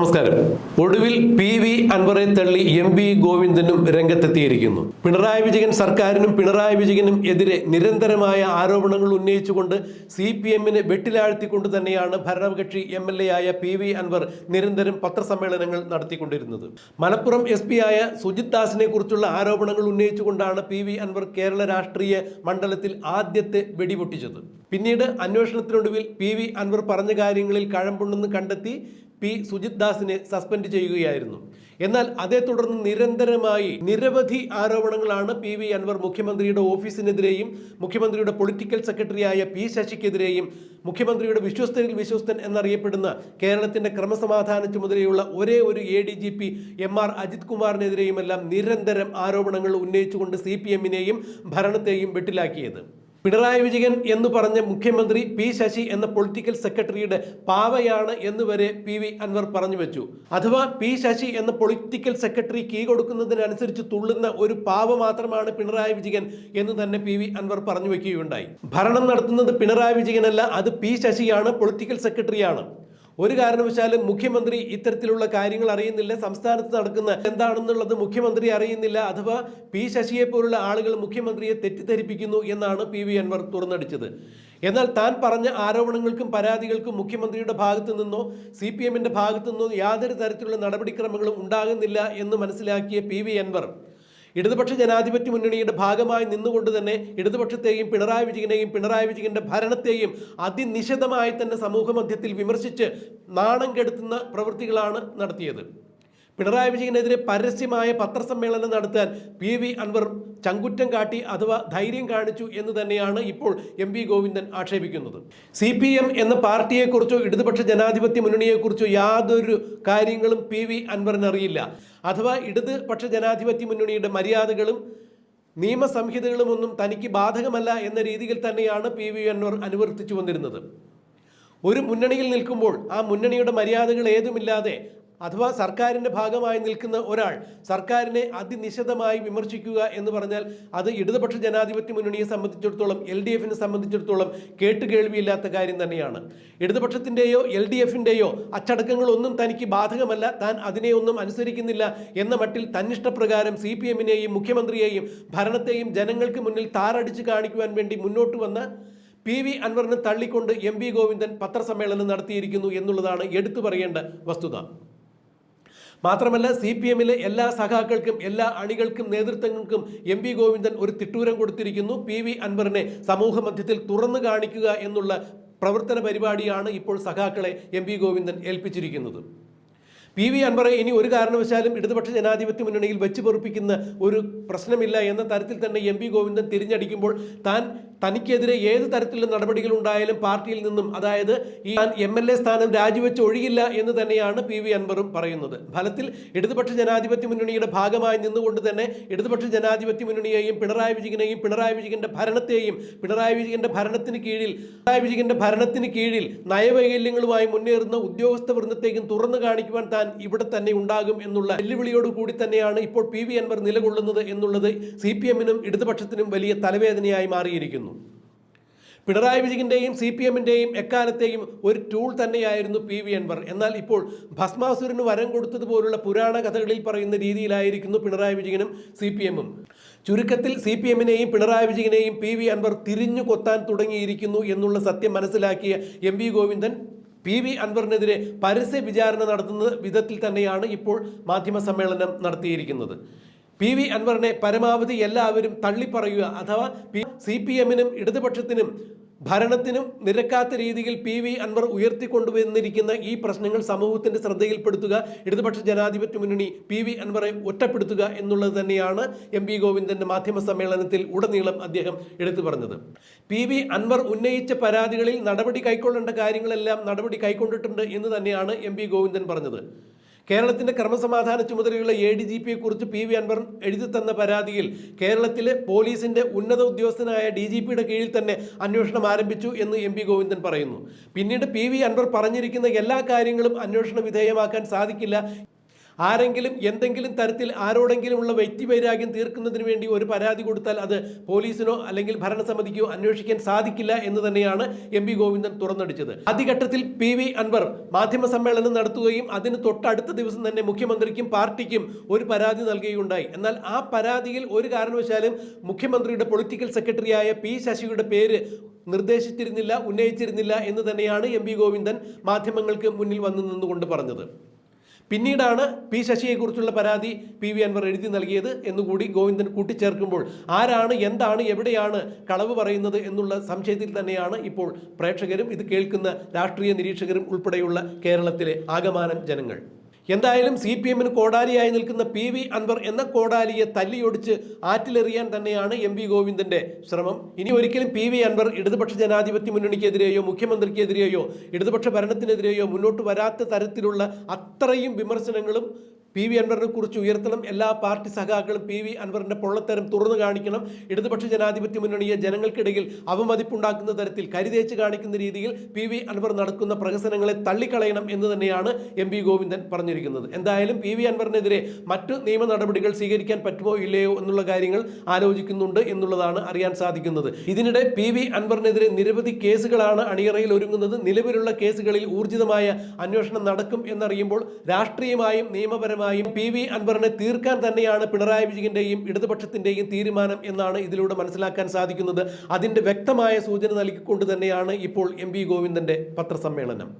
നമസ്കാരം. ഒടുവിൽ P V അൻവറെ തള്ളി എം വി ഗോവിന്ദനും രംഗത്തെത്തിയിരിക്കുന്നു. പിണറായി വിജയൻ സർക്കാരിനും പിണറായി വിജയനും എതിരെ നിരന്തരമായ ആരോപണങ്ങൾ ഉന്നയിച്ചുകൊണ്ട് സി പി എമ്മിനെ വെട്ടിലാഴ്ത്തിക്കൊണ്ട് തന്നെയാണ് ഭരണകക്ഷി എം എൽ എ ആയ പി വി അൻവർ നിരന്തരം പത്രസമ്മേളനങ്ങൾ നടത്തിക്കൊണ്ടിരുന്നത്. മലപ്പുറം എസ് പി ആയ സുജിത് ദാസിനെ കുറിച്ചുള്ള ആരോപണങ്ങൾ ഉന്നയിച്ചുകൊണ്ടാണ് പി വി അൻവർ കേരള രാഷ്ട്രീയ മണ്ഡലത്തിൽ ആദ്യത്തെ വെടിപൊട്ടിച്ചത്. പിന്നീട് അന്വേഷണത്തിനൊടുവിൽ പി വി അൻവർ പറഞ്ഞ കാര്യങ്ങളിൽ കഴമ്പുണ്ടെന്ന് കണ്ടെത്തി പി സുജിത് ദാസിനെ സസ്പെൻഡ് ചെയ്യുകയായിരുന്നു. എന്നാൽ അതേ തുടർന്ന് നിരന്തരമായി നിരവധി ആരോപണങ്ങളാണ് പി വി അൻവർ മുഖ്യമന്ത്രിയുടെ ഓഫീസിനെതിരെയും മുഖ്യമന്ത്രിയുടെ പൊളിറ്റിക്കൽ സെക്രട്ടറിയായ പി ശശിക്കെതിരെയും മുഖ്യമന്ത്രിയുടെ വിശ്വസ്തരിൽ വിശ്വസ്തൻ എന്നറിയപ്പെടുന്ന കേരളത്തിന്റെ ക്രമസമാധാന ചുമതലയുള്ള ഒരേ ഒരു A D G P M R Ajith കുമാറിനെതിരെയുമെല്ലാം നിരന്തരം ആരോപണങ്ങൾ ഉന്നയിച്ചുകൊണ്ട് സി പി എമ്മിനെയും ഭരണത്തെയും വെട്ടിലാക്കിയത്. പിണറായി വിജയൻ എന്ന് പറഞ്ഞ മുഖ്യമന്ത്രി പി ശശി എന്ന പൊളിറ്റിക്കൽ സെക്രട്ടറിയുടെ പാവയാണ് എന്ന് വരെ പി വി അൻവർ പറഞ്ഞു വെച്ചു. അഥവാ പി ശശി എന്ന പൊളിറ്റിക്കൽ സെക്രട്ടറി കീ കൊടുക്കുന്നതിനനുസരിച്ച് തുള്ളുന്ന ഒരു പാവ മാത്രമാണ് പിണറായി വിജയൻ എന്ന് തന്നെ പി വി അൻവർ പറഞ്ഞു വെക്കുകയുണ്ടായി. ഭരണം നടത്തുന്നത് പിണറായി വിജയനല്ല അത് പി ശശിയാണ് പൊളിറ്റിക്കൽ സെക്രട്ടറിയാണ് ഒരു കാരണവശാലും മുഖ്യമന്ത്രി ഇത്തരത്തിലുള്ള കാര്യങ്ങൾ അറിയുന്നില്ല. സംസ്ഥാനത്ത് നടക്കുന്ന എന്താണെന്നുള്ളത് മുഖ്യമന്ത്രി അറിയുന്നില്ല. അഥവാ പി ശശിയെ പോലുള്ള ആളുകൾ മുഖ്യമന്ത്രിയെ തെറ്റിദ്ധരിപ്പിക്കുന്നു എന്നാണ് പി വി അൻവർ തുറന്നടിച്ചത്. എന്നാൽ താൻ പറഞ്ഞ ആരോപണങ്ങൾക്കും പരാതികൾക്കും മുഖ്യമന്ത്രിയുടെ ഭാഗത്തു നിന്നോ സി പി എമ്മിന്റെ ഭാഗത്തു നിന്നോ യാതൊരു തരത്തിലുള്ള നടപടിക്രമങ്ങളും ഉണ്ടാകുന്നില്ല എന്ന് മനസ്സിലാക്കിയ പി വി അൻവർ ഇടതുപക്ഷ ജനാധിപത്യ മുന്നണിയുടെ ഭാഗമായി നിന്നുകൊണ്ട് തന്നെ ഇടതുപക്ഷത്തെയും പിണറായി വിജയനെയും പിണറായി വിജയന്റെ ഭരണത്തെയും അതിനിശിതമായി തന്നെ സമൂഹ മധ്യത്തിൽ വിമർശിച്ച് നാണം കെടുത്തുന്ന പ്രവൃത്തികളാണ് നടത്തിയത്. പിണറായി വിജയനെതിരെ പരസ്യമായ പത്രസമ്മേളനം നടത്താൻ പി വി അൻവർ ചങ്കുറ്റം കാട്ടി അഥവാ ധൈര്യം കാണിച്ചു എന്ന് തന്നെയാണ് ഇപ്പോൾ എം വി ഗോവിന്ദൻ ആക്ഷേപിക്കുന്നത്. സി പി എം എന്ന പാർട്ടിയെക്കുറിച്ചോ ഇടതുപക്ഷ ജനാധിപത്യ മുന്നണിയെക്കുറിച്ചോ യാതൊരു കാര്യങ്ങളും പി വി അൻവറിന് അറിയില്ല അഥവാ ഇടതുപക്ഷ ജനാധിപത്യ മുന്നണിയുടെ മര്യാദകളും നിയമസംഹിതകളും ഒന്നും തനിക്ക് ബാധകമല്ല എന്ന രീതിയിൽ തന്നെയാണ് പി വി അൻവർ അനുവർത്തിച്ചു വന്നിരുന്നത്. ഒരു മുന്നണിയിൽ നിൽക്കുമ്പോൾ ആ മുന്നണിയുടെ മര്യാദകൾ ഏതുമില്ലാതെ അഥവാ സർക്കാരിന്റെ ഭാഗമായി നിൽക്കുന്ന ഒരാൾ സർക്കാരിനെ അതിനിശിതമായി വിമർശിക്കുക എന്ന് പറഞ്ഞാൽ അത് ഇടതുപക്ഷ ജനാധിപത്യ മുന്നണിയെ സംബന്ധിച്ചിടത്തോളം എൽ ഡി എഫിനെ സംബന്ധിച്ചിടത്തോളം കേട്ടുകേൾവിയില്ലാത്ത കാര്യം തന്നെയാണ്. ഇടതുപക്ഷത്തിന്റെയോ എൽ ഡി എഫിന്റെയോ അച്ചടക്കങ്ങളൊന്നും തനിക്ക് ബാധകമല്ല. താൻ അതിനെയൊന്നും അനുസരിക്കുന്നില്ല എന്ന മട്ടിൽ തന്നിഷ്ടപ്രകാരം സി പി എമ്മിനെയും മുഖ്യമന്ത്രിയെയും ഭരണത്തെയും ജനങ്ങൾക്ക് മുന്നിൽ താറടിച്ച് കാണിക്കുവാൻ വേണ്ടി മുന്നോട്ട് വന്ന പി വി അൻവറിനെ തള്ളിക്കൊണ്ട് എം വി ഗോവിന്ദൻ പത്രസമ്മേളനം നടത്തിയിരിക്കുന്നു എന്നുള്ളതാണ് എടുത്തു പറയേണ്ട വസ്തുത. മാത്രമല്ല സി പി എമ്മിലെ എല്ലാ സഖാക്കൾക്കും എല്ലാ അണികൾക്കും നേതൃത്വങ്ങൾക്കും എം വി ഗോവിന്ദൻ ഒരു തിട്ടൂരം കൊടുത്തിരിക്കുന്നു. പി വി അൻവറിനെ സമൂഹ മധ്യത്തിൽ തുറന്നു കാണിക്കുക എന്നുള്ള പ്രവർത്തന പരിപാടിയാണ് ഇപ്പോൾ സഖാക്കളെ എം വി ഗോവിന്ദൻ ഏൽപ്പിച്ചിരിക്കുന്നത്. പി വി അൻവറെ ഇനി ഒരു കാരണവശാലും ഇടതുപക്ഷ ജനാധിപത്യ മുന്നണിയിൽ വെച്ച് പൊറുപ്പിക്കുന്ന ഒരു പ്രശ്നമില്ല എന്ന തരത്തിൽ തന്നെ എം പി ഗോവിന്ദൻ തിരിഞ്ഞടിക്കുമ്പോൾ താൻ തനിക്കെതിരെ ഏത് തരത്തിലുള്ള നടപടികൾ ഉണ്ടായാലും പാർട്ടിയിൽ നിന്നും അതായത് ഈ എം എൽ എ സ്ഥാനം രാജിവെച്ച് ഒഴിയില്ല എന്ന് തന്നെയാണ് പി വി അൻവറും പറയുന്നത്. ഫലത്തിൽ ഇടതുപക്ഷ ജനാധിപത്യ മുന്നണിയുടെ ഭാഗമായി നിന്നുകൊണ്ട് തന്നെ ഇടതുപക്ഷ ജനാധിപത്യ മുന്നണിയെയും പിണറായി വിജയനെയും പിണറായി വിജയന്റെ ഭരണത്തെയും പിണറായി വിജയന്റെ ഭരണത്തിന് കീഴിൽ പിണറായി വിജയന്റെ ഭരണത്തിന് കീഴിൽ നയവൈകല്യങ്ങളുമായി മുന്നേറുന്ന ഉദ്യോഗസ്ഥ വൃന്ദത്തേക്കും തുറന്നു കാണിക്കുവാൻ താൻ ഇവിടെ തന്നെ ഉണ്ടാകും എന്നുള്ള വെല്ലുവിളിയോട് കൂടി തന്നെയാണ് ഇപ്പോൾ പി വി അൻവർ നിലകൊള്ളുന്നത് എന്നുള്ളത് സി പി എമ്മിനും ഇടതുപക്ഷത്തിനും വലിയ തലവേദനയായി മാറിയിരിക്കുന്നു. പിണറായി വിജയന്റെയും സി പി എമ്മിന്റെയും എക്കാലത്തെയും ഒരു ടൂൾ തന്നെയായിരുന്നു പി വി അൻവർ. എന്നാൽ ഇപ്പോൾ ഭസ്മാസുരന് വരം കൊടുത്തതുപോലുള്ള പുരാണ കഥകളിൽ പറയുന്ന രീതിയിലായിരിക്കുന്നു പിണറായി വിജയനും സി പി എമ്മും. ചുരുക്കത്തിൽ സി പി എമ്മിനെയും പിണറായി വിജയനെയും പി വി അൻവർ തിരിഞ്ഞു കൊത്താൻ തുടങ്ങിയിരിക്കുന്നു എന്നുള്ള സത്യം മനസ്സിലാക്കിയ M V Govindan P V അൻവറിനെതിരെ പരസ്യ വിചാരണ നടത്തുന്ന വിധത്തിൽ തന്നെയാണ് ഇപ്പോൾ മാധ്യമ സമ്മേളനം നടത്തിയിരിക്കുന്നത്. പി വി അൻവറിനെ പരമാവധി എല്ലാവരും തള്ളിപ്പറയുക. അഥവാ സി പി എമ്മിനും ഇടതുപക്ഷത്തിനും ഭരണത്തിനും നിരക്കാത്ത രീതിയിൽ പി വി അൻവർ ഉയർത്തിക്കൊണ്ടുവന്നിരിക്കുന്ന ഈ പ്രശ്നങ്ങൾ സമൂഹത്തിന്റെ ശ്രദ്ധയിൽപ്പെടുത്തുക ഇടതുപക്ഷ ജനാധിപത്യ മുന്നണി പി വി അൻവറെ ഒറ്റപ്പെടുത്തുക എന്നുള്ളത് തന്നെയാണ് എം പി ഗോവിന്ദന്റെ മാധ്യമ സമ്മേളനത്തിൽ ഉടനീളം അദ്ദേഹം എടുത്തു പറഞ്ഞത്. പി വി അൻവർ ഉന്നയിച്ച പരാതികളിൽ നടപടി കൈക്കൊള്ളേണ്ട കാര്യങ്ങളെല്ലാം നടപടി കൈക്കൊണ്ടിട്ടുണ്ട് എന്ന് തന്നെയാണ് എം പി ഗോവിന്ദൻ പറഞ്ഞത്. കേരളത്തിന്റെ ക്രമസമാധാന ചുമതലയുള്ള എ ഡി ജി പിയെ കുറിച്ച് പി വി അൻവർ എഴുതി തന്ന പരാതിയിൽ കേരളത്തിലെ പോലീസിന്റെ ഉന്നത ഉദ്യോഗസ്ഥനായ ഡി ജി പിയുടെ കീഴിൽ തന്നെ അന്വേഷണം ആരംഭിച്ചു എന്ന് എം പി ഗോവിന്ദൻ പറയുന്നു. പിന്നീട് പി വി അൻവർ പറഞ്ഞിരിക്കുന്ന എല്ലാ കാര്യങ്ങളും അന്വേഷണ വിധേയമാക്കാൻ സാധിക്കില്ല ആരെങ്കിലും എന്തെങ്കിലും തരത്തിൽ ആരോടെങ്കിലുമുള്ള വ്യക്തിവൈരാഗ്യം തീർക്കുന്നതിന് വേണ്ടി ഒരു പരാതി കൊടുത്താൽ അത് പോലീസിനോ അല്ലെങ്കിൽ ഭരണസമിതിക്കോ അന്വേഷിക്കാൻ സാധിക്കില്ല എന്ന് തന്നെയാണ് എം പി ഗോവിന്ദൻ തുറന്നടിച്ചത്. ആദ്യഘട്ടത്തിൽ പി വി അൻവർ മാധ്യമ സമ്മേളനം നടത്തുകയും അതിന് തൊട്ടടുത്ത ദിവസം തന്നെ മുഖ്യമന്ത്രിക്കും പാർട്ടിക്കും ഒരു പരാതി നൽകുകയുണ്ടായി. എന്നാൽ ആ പരാതിയിൽ ഒരു കാരണവശാലും മുഖ്യമന്ത്രിയുടെ പൊളിറ്റിക്കൽ സെക്രട്ടറിയായ പി ശശിയുടെ പേര് നിർദ്ദേശിച്ചിരുന്നില്ല ഉന്നയിച്ചിരുന്നില്ല എന്ന് തന്നെയാണ് എം പി ഗോവിന്ദൻ മാധ്യമങ്ങൾക്ക് മുന്നിൽ വന്നു നിന്നുകൊണ്ട് പറഞ്ഞത്. പിന്നീടാണ് പി ശശിയെക്കുറിച്ചുള്ള പരാതി പി വി അൻവർ എഴുതി നൽകിയത് എന്നുകൂടി ഗോവിന്ദൻ കൂട്ടിച്ചേർക്കുമ്പോൾ ആരാണ് എന്താണ് എവിടെയാണ് കളവ് പറയുന്നത് എന്നുള്ള സംശയത്തിൽ തന്നെയാണ് ഇപ്പോൾ പ്രേക്ഷകരും ഇത് കേൾക്കുന്ന രാഷ്ട്രീയ നിരീക്ഷകരും ഉൾപ്പെടെയുള്ള കേരളത്തിലെ ആകമാനം ജനങ്ങൾ. എന്തായാലും സി പി എമ്മിന് കോടാലിയായി നിൽക്കുന്ന പി വി അൻവർ എന്ന കോടാലിയെ തല്ലിയൊടിച്ച് ആറ്റിലെറിയാൻ തന്നെയാണ് എം വി ഗോവിന്ദന്റെ ശ്രമം. ഇനി ഒരിക്കലും പി വി അൻവർ ഇടതുപക്ഷ ജനാധിപത്യ മുന്നണിക്കെതിരെയോ മുഖ്യമന്ത്രിക്കെതിരെയോ ഇടതുപക്ഷ ഭരണത്തിനെതിരെയോ മുന്നോട്ട് വരാത്ത തരത്തിലുള്ള അത്രയും വിമർശനങ്ങളും പി വി അൻവറിനെ കുറിച്ച് ഉയർത്തണം. എല്ലാ പാർട്ടി സഖാക്കളും പി വി അൻവറിന്റെ പൊള്ളത്തരം തുറന്നു കാണിക്കണം. ഇടതുപക്ഷ ജനാധിപത്യ മുന്നണിയെ ജനങ്ങൾക്കിടയിൽ അവമതിപ്പുണ്ടാക്കുന്ന തരത്തിൽ കരുതേച്ച് കാണിക്കുന്ന രീതിയിൽ പി വി അൻവർ നടക്കുന്ന പ്രഹസനങ്ങളെ തള്ളിക്കളയണം എന്ന് തന്നെയാണ് എം പി ഗോവിന്ദൻ പറഞ്ഞിരിക്കുന്നത്. എന്തായാലും പി വി അൻവറിനെതിരെ മറ്റു നിയമ നടപടികൾ സ്വീകരിക്കാൻ പറ്റുമോ ഇല്ലയോ എന്നുള്ള കാര്യങ്ങൾ ആലോചിക്കുന്നുണ്ട് എന്നുള്ളതാണ് അറിയാൻ സാധിക്കുന്നത്. ഇതിനിടെ പി വി അൻവറിനെതിരെ നിരവധി കേസുകളാണ് അണിയറയിൽ ഒരുങ്ങുന്നത്. നിലവിലുള്ള കേസുകളിൽ ഊർജിതമായ അന്വേഷണം നടക്കും എന്നറിയുമ്പോൾ രാഷ്ട്രീയമായും നിയമപരമായും പി വി അൻവറിനെ തീർക്കാൻ തന്നെയാണ് പിണറായി വിജയന്റെയും ഇടതുപക്ഷത്തിന്റെയും തീരുമാനം എന്നാണ് ഇതിലൂടെ മനസ്സിലാക്കാൻ സാധിക്കുന്നത്. അതിന്റെ വ്യക്തമായ സൂചന നൽകിക്കൊണ്ട് തന്നെയാണ് ഇപ്പോൾ എം ഗോവിന്ദന്റെ പത്രസമ്മേളനം.